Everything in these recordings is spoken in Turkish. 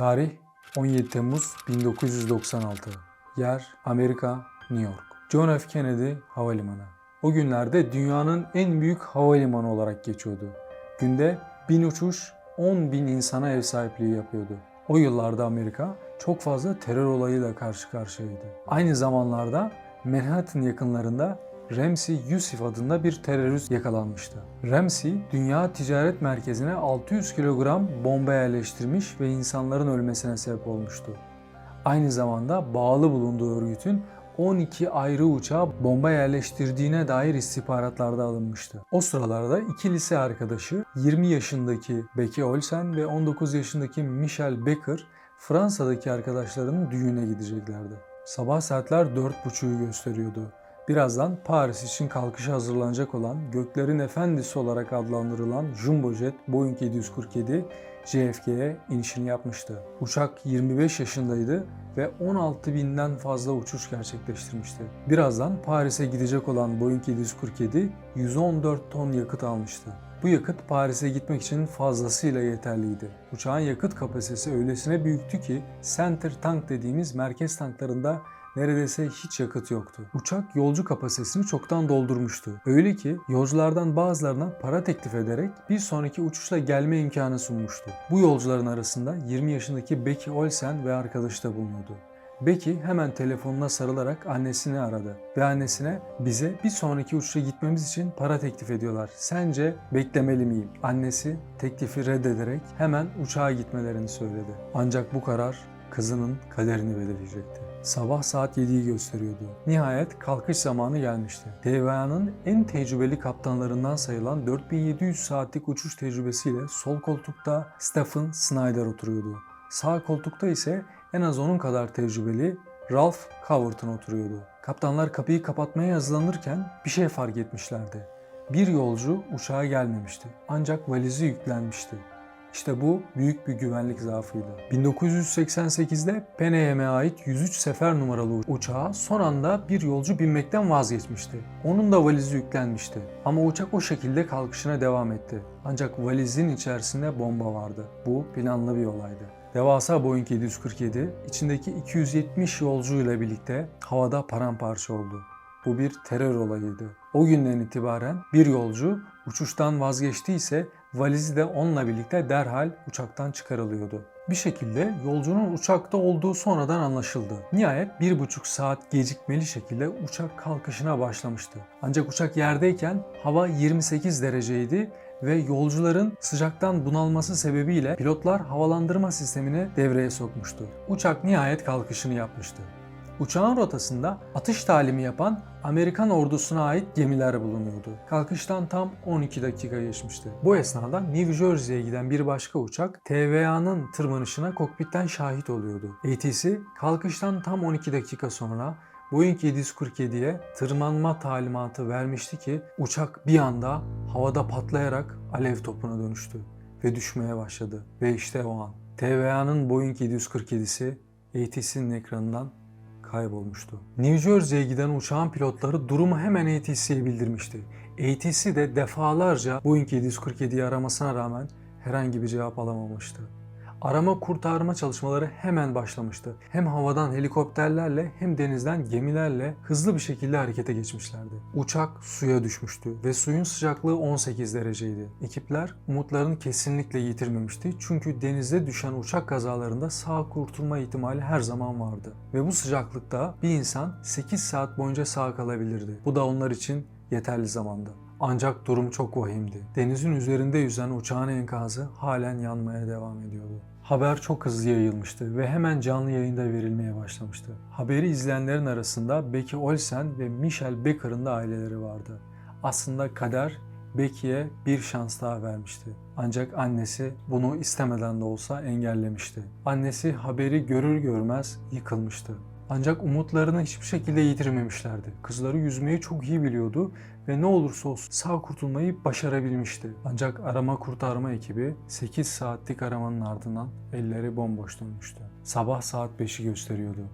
Tarih 17 Temmuz 1996. Yer Amerika, New York. John F. Kennedy Havalimanı. O günlerde dünyanın en büyük havalimanı olarak geçiyordu. Günde 1000 uçuş 10 bin insana ev sahipliği yapıyordu. O yıllarda Amerika çok fazla terör olayıyla karşı karşıyaydı. Aynı zamanlarda Manhattan yakınlarında Ramsey Yusuf adında bir terörist yakalanmıştı. Ramsey, dünya ticaret merkezine 600 kilogram bomba yerleştirmiş ve insanların ölmesine sebep olmuştu. Aynı zamanda bağlı bulunduğu örgütün 12 ayrı uçağa bomba yerleştirdiğine dair istihbaratlarda alınmıştı. O sıralarda iki lise arkadaşı 20 yaşındaki Becky Olsen ve 19 yaşındaki Michelle Becker Fransa'daki arkadaşlarının düğüne gideceklerdi. Sabah saatler 4.30'u gösteriyordu. Birazdan Paris için kalkışa hazırlanacak olan Göklerin Efendisi olarak adlandırılan Jumbo Jet Boeing 747 JFK'ye inişini yapmıştı. Uçak 25 yaşındaydı ve 16 binden fazla uçuş gerçekleştirmişti. Birazdan Paris'e gidecek olan Boeing 747 114 ton yakıt almıştı. Bu yakıt Paris'e gitmek için fazlasıyla yeterliydi. Uçağın yakıt kapasitesi öylesine büyüktü ki center tank dediğimiz merkez tanklarında neredeyse hiç yakıt yoktu. Uçak yolcu kapasitesini çoktan doldurmuştu. Öyle ki yolculardan bazılarına para teklif ederek bir sonraki uçuşla gelme imkanı sunmuştu. Bu yolcuların arasında 20 yaşındaki Becky Olsen ve arkadaşı da bulunuyordu. Becky hemen telefonuna sarılarak annesini aradı ve annesine bize bir sonraki uçuşa gitmemiz için para teklif ediyorlar. Sence beklemeli miyim? Annesi teklifi reddederek hemen uçağa gitmelerini söyledi. Ancak bu karar kızının kaderini belirleyecekti. Sabah saat 7'yi gösteriyordu. Nihayet kalkış zamanı gelmişti. TVA'nın en tecrübeli kaptanlarından sayılan 4700 saatlik uçuş tecrübesiyle sol koltukta Stephen Snyder oturuyordu. Sağ koltukta ise en az onun kadar tecrübeli Ralph Coverton oturuyordu. Kaptanlar kapıyı kapatmaya hazırlanırken bir şey fark etmişlerdi. Bir yolcu uçağa gelmemişti. Ancak valizi yüklenmişti. İşte bu büyük bir güvenlik zaafıydı. 1988'de Pan Am'e ait 103 sefer numaralı uçağa son anda bir yolcu binmekten vazgeçmişti. Onun da valizi yüklenmişti. Ama uçak o şekilde kalkışına devam etti. Ancak valizin içerisinde bomba vardı. Bu planlı bir olaydı. Devasa Boeing 747 içindeki 270 yolcuyla birlikte havada paramparça oldu. Bu bir terör olayıydı. O günden itibaren bir yolcu uçuştan vazgeçtiyse valizi de onunla birlikte derhal uçaktan çıkarılıyordu. Bir şekilde yolcunun uçakta olduğu sonradan anlaşıldı. Nihayet bir buçuk saat gecikmeli şekilde uçak kalkışına başlamıştı. Ancak uçak yerdeyken hava 28 dereceydi ve yolcuların sıcaktan bunalması sebebiyle pilotlar havalandırma sistemini devreye sokmuştu. Uçak nihayet kalkışını yapmıştı. Uçağın rotasında atış talimi yapan Amerikan ordusuna ait gemiler bulunuyordu. Kalkıştan tam 12 dakika geçmişti. Bu esnada New Jersey'ye giden bir başka uçak TVA'nın tırmanışına kokpitten şahit oluyordu. ATC kalkıştan tam 12 dakika sonra Boeing 747'ye tırmanma talimatı vermişti ki uçak bir anda havada patlayarak alev topuna dönüştü ve düşmeye başladı. Ve işte o an TVA'nın Boeing 747'si ATC'nin ekranından kaybolmuştu. New Jersey'ye giden uçağın pilotları durumu hemen ATC'ye bildirmişti. ATC de defalarca Boeing 747'yi aramasına rağmen herhangi bir cevap alamamıştı. Arama kurtarma çalışmaları hemen başlamıştı. Hem havadan helikopterlerle hem denizden gemilerle hızlı bir şekilde harekete geçmişlerdi. Uçak suya düşmüştü ve suyun sıcaklığı 18 dereceydi. Ekipler umutlarını kesinlikle yitirmemişti çünkü denizde düşen uçak kazalarında sağ kurtulma ihtimali her zaman vardı. Ve bu sıcaklıkta bir insan 8 saat boyunca sağ kalabilirdi. Bu da onlar için yeterli zamandı. Ancak durum çok vahimdi. Denizin üzerinde yüzen uçağın enkazı halen yanmaya devam ediyordu. Haber çok hızlı yayılmıştı ve hemen canlı yayında verilmeye başlamıştı. Haberi izleyenlerin arasında Becky Olsen ve Michelle Becker'ın da aileleri vardı. Aslında kader Becky'ye bir şans daha vermişti. Ancak annesi bunu istemeden de olsa engellemişti. Annesi haberi görür görmez yıkılmıştı. Ancak umutlarını hiçbir şekilde yitirmemişlerdi. Kızları yüzmeyi çok iyi biliyordu ve ne olursa olsun sağ kurtulmayı başarabilmişti. Ancak arama kurtarma ekibi 8 saatlik aramanın ardından elleri bomboş dönmüştü. Sabah saat 5'i gösteriyordu.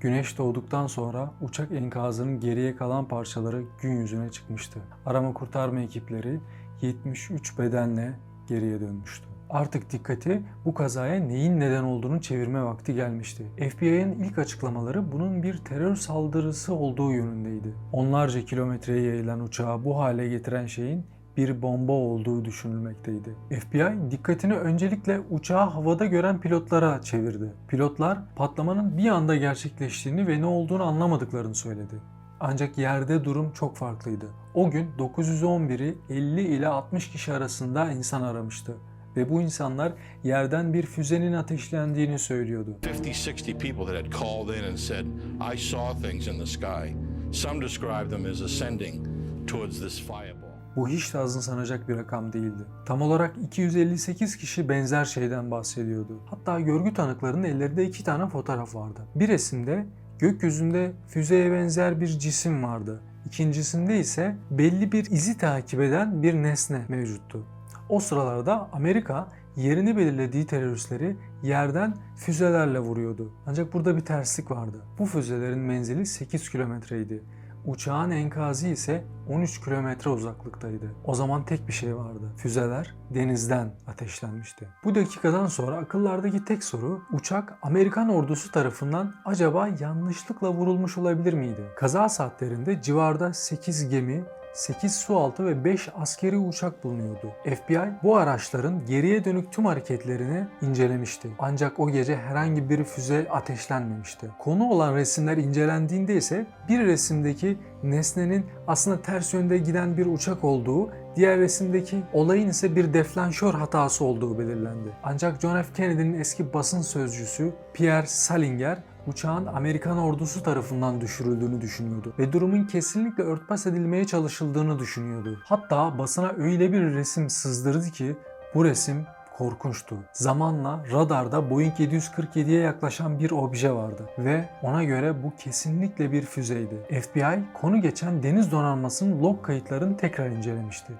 Güneş doğduktan sonra uçak enkazının geriye kalan parçaları gün yüzüne çıkmıştı. Arama kurtarma ekipleri 73 bedenle geriye dönmüştü. Artık dikkati bu kazaya neyin neden olduğunu çevirme vakti gelmişti. FBI'nin ilk açıklamaları bunun bir terör saldırısı olduğu yönündeydi. Onlarca kilometreye yayılan uçağı bu hale getiren şeyin bir bomba olduğu düşünülmekteydi. FBI dikkatini öncelikle uçağı havada gören pilotlara çevirdi. Pilotlar patlamanın bir anda gerçekleştiğini ve ne olduğunu anlamadıklarını söyledi. Ancak yerde durum çok farklıydı. O gün 911'i 50 ile 60 kişi arasında insan aramıştı ve bu insanlar yerden bir füzenin ateşlendiğini söylüyordu. 50, 60 people that had called in and said, I saw things in the sky. Some describe them as ascending towards this fireball. Bu hiç de azımsanacak bir rakam değildi. Tam olarak 258 kişi benzer şeyden bahsediyordu. Hatta görgü tanıklarının ellerinde iki tane fotoğraf vardı. Bir resimde gökyüzünde füzeye benzer bir cisim vardı. İkincisinde ise belli bir izi takip eden bir nesne mevcuttu. O sıralarda Amerika yerini belirlediği teröristleri yerden füzelerle vuruyordu. Ancak burada bir terslik vardı. Bu füzelerin menzili 8 kilometreydi. Uçağın enkazı ise 13 kilometre uzaklıktaydı. O zaman tek bir şey vardı. Füzeler denizden ateşlenmişti. Bu dakikadan sonra akıllardaki tek soru uçak Amerikan ordusu tarafından acaba yanlışlıkla vurulmuş olabilir miydi? Kaza saatlerinde civarda 8 gemi, 8 sualtı ve 5 askeri uçak bulunuyordu. FBI bu araçların geriye dönük tüm hareketlerini incelemişti. Ancak o gece herhangi bir füze ateşlenmemişti. Konu olan resimler incelendiğinde ise bir resimdeki nesnenin aslında ters yönde giden bir uçak olduğu, diğer resimdeki olayın ise bir deflanşör hatası olduğu belirlendi. Ancak John F. Kennedy'nin eski basın sözcüsü Pierre Salinger uçağın Amerikan ordusu tarafından düşürüldüğünü düşünüyordu ve durumun kesinlikle örtbas edilmeye çalışıldığını düşünüyordu. Hatta basına öyle bir resim sızdırdı ki bu resim korkunçtu. Zamanla radarda Boeing 747'ye yaklaşan bir obje vardı ve ona göre bu kesinlikle bir füzeydi. FBI konu geçen deniz donanmasının log kayıtlarını tekrar incelemişti.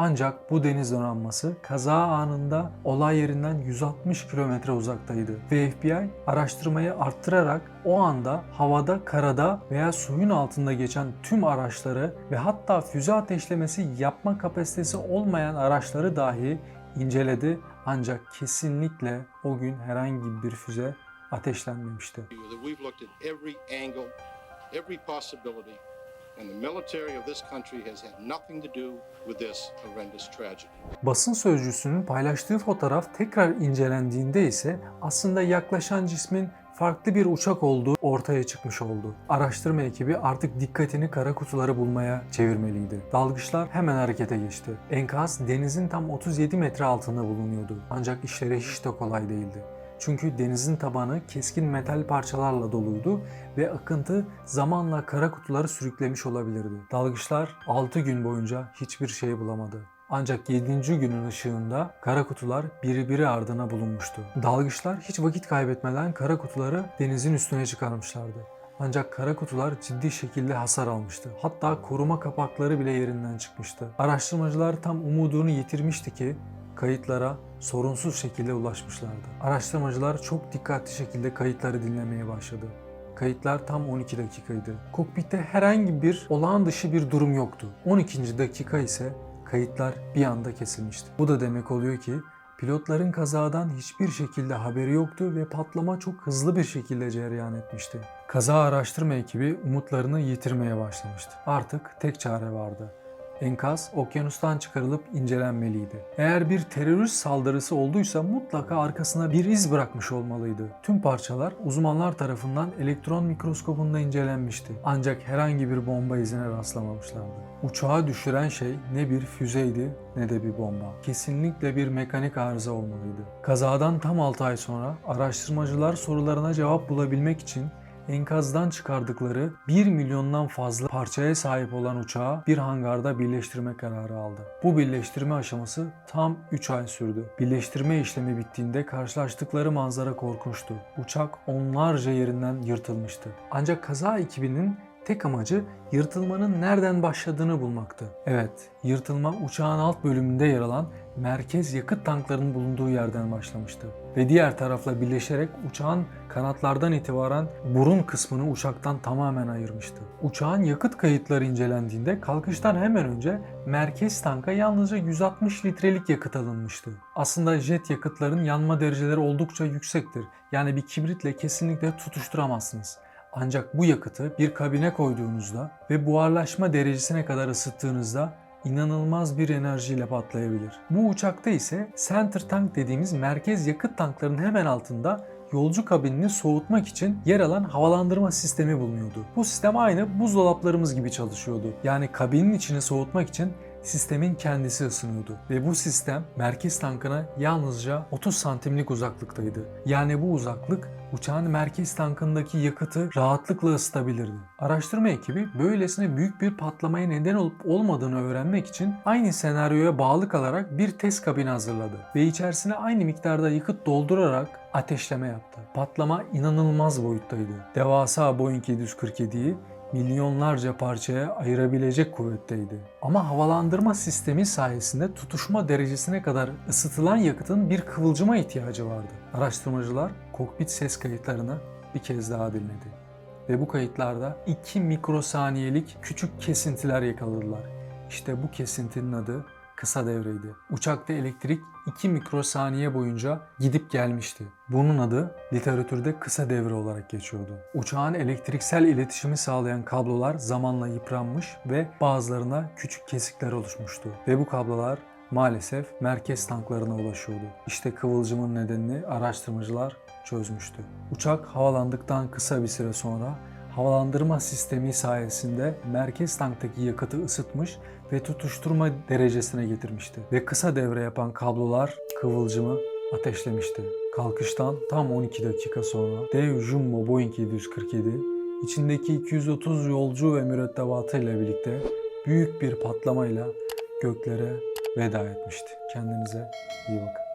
Ancak bu deniz donanması kaza anında olay yerinden 160 kilometre uzaktaydı ve FBI araştırmayı arttırarak o anda havada, karada veya suyun altında geçen tüm araçları ve hatta füze ateşlemesi yapma kapasitesi olmayan araçları dahi inceledi ancak kesinlikle o gün herhangi bir füze ateşlenmemişti. Basın sözcüsünün paylaştığı fotoğraf tekrar incelendiğinde ise aslında yaklaşan cismin farklı bir uçak olduğu ortaya çıkmış oldu. Araştırma ekibi artık dikkatini kara kutuları bulmaya çevirmeliydi. Dalgıçlar hemen harekete geçti. Enkaz denizin tam 37 metre altında bulunuyordu. Ancak işleri hiç de kolay değildi. Çünkü denizin tabanı keskin metal parçalarla doluydu ve akıntı zamanla kara kutuları sürüklemiş olabilirdi. Dalgıçlar 6 gün boyunca hiçbir şey bulamadı. Ancak 7. günün ışığında kara kutular biri biri ardına bulunmuştu. Dalgıçlar hiç vakit kaybetmeden kara kutuları denizin üstüne çıkarmışlardı. Ancak kara kutular ciddi şekilde hasar almıştı. Hatta koruma kapakları bile yerinden çıkmıştı. Araştırmacılar tam umudunu yitirmişti ki kayıtlara sorunsuz şekilde ulaşmışlardı. Araştırmacılar çok dikkatli şekilde kayıtları dinlemeye başladı. Kayıtlar tam 12 dakikaydı. Kokpitte herhangi bir olağan dışı bir durum yoktu. 12. dakika ise kayıtlar bir anda kesilmişti. Bu da demek oluyor ki pilotların kazadan hiçbir şekilde haberi yoktu ve patlama çok hızlı bir şekilde cereyan etmişti. Kaza araştırma ekibi umutlarını yitirmeye başlamıştı. Artık tek çare vardı. Enkaz okyanustan çıkarılıp incelenmeliydi. Eğer bir terörist saldırısı olduysa mutlaka arkasına bir iz bırakmış olmalıydı. Tüm parçalar uzmanlar tarafından elektron mikroskopunda incelenmişti. Ancak herhangi bir bomba izine rastlamamışlardı. Uçağı düşüren şey ne bir füzeydi ne de bir bomba. Kesinlikle bir mekanik arıza olmalıydı. Kazadan tam 6 ay sonra araştırmacılar sorularına cevap bulabilmek için enkazdan çıkardıkları 1 milyondan fazla parçaya sahip olan uçağı bir hangarda birleştirme kararı aldı. Bu birleştirme aşaması tam 3 ay sürdü. Birleştirme işlemi bittiğinde karşılaştıkları manzara korkunçtu. Uçak onlarca yerinden yırtılmıştı. Ancak kaza ekibinin tek amacı yırtılmanın nereden başladığını bulmaktı. Evet, yırtılma uçağın alt bölümünde yer alan merkez yakıt tanklarının bulunduğu yerden başlamıştı. Ve diğer tarafla birleşerek uçağın kanatlardan itibaren burun kısmını uçaktan tamamen ayırmıştı. Uçağın yakıt kayıtları incelendiğinde kalkıştan hemen önce merkez tanka yalnızca 160 litrelik yakıt alınmıştı. Aslında jet yakıtların yanma dereceleri oldukça yüksektir. Yani bir kibritle kesinlikle tutuşturamazsınız. Ancak bu yakıtı bir kabine koyduğunuzda ve buharlaşma derecesine kadar ısıttığınızda inanılmaz bir enerjiyle patlayabilir. Bu uçakta ise center tank dediğimiz merkez yakıt tanklarının hemen altında yolcu kabinini soğutmak için yer alan havalandırma sistemi bulunuyordu. Bu sistem aynı buzdolaplarımız gibi çalışıyordu. Yani kabinin içini soğutmak için sistemin kendisi ısınıyordu. Ve bu sistem merkez tankına yalnızca 30 santimlik uzaklıktaydı. Yani bu uzaklık uçağın merkez tankındaki yakıtı rahatlıkla ısıtabilirdi. Araştırma ekibi böylesine büyük bir patlamaya neden olup olmadığını öğrenmek için aynı senaryoya bağlı kalarak bir test kabini hazırladı ve içerisine aynı miktarda yakıt doldurarak ateşleme yaptı. Patlama inanılmaz boyuttaydı. Devasa Boeing 747'yi milyonlarca parçaya ayırabilecek kuvvetteydi. Ama havalandırma sistemi sayesinde tutuşma derecesine kadar ısıtılan yakıtın bir kıvılcıma ihtiyacı vardı. Araştırmacılar kokpit ses kayıtlarını bir kez daha dinledi. Ve bu kayıtlarda 2 mikrosaniyelik küçük kesintiler yakaladılar. İşte bu kesintinin adı kısa devreydi. Uçakta elektrik 2 mikrosaniye boyunca gidip gelmişti. Bunun adı literatürde kısa devre olarak geçiyordu. Uçağın elektriksel iletişimi sağlayan kablolar zamanla yıpranmış ve bazılarına küçük kesikler oluşmuştu. Ve bu kablolar maalesef merkez tanklarına ulaşıyordu. İşte kıvılcımın nedenini araştırmacılar çözmüştü. Uçak havalandıktan kısa bir süre sonra havalandırma sistemi sayesinde merkez tanktaki yakıtı ısıtmış ve tutuşturma derecesine getirmişti. Ve kısa devre yapan kablolar kıvılcımı ateşlemişti. Kalkıştan tam 12 dakika sonra dev Jumbo Boeing 747 içindeki 230 yolcu ve mürettebatıyla birlikte büyük bir patlamayla göklere veda etmişti. Kendinize iyi bakın.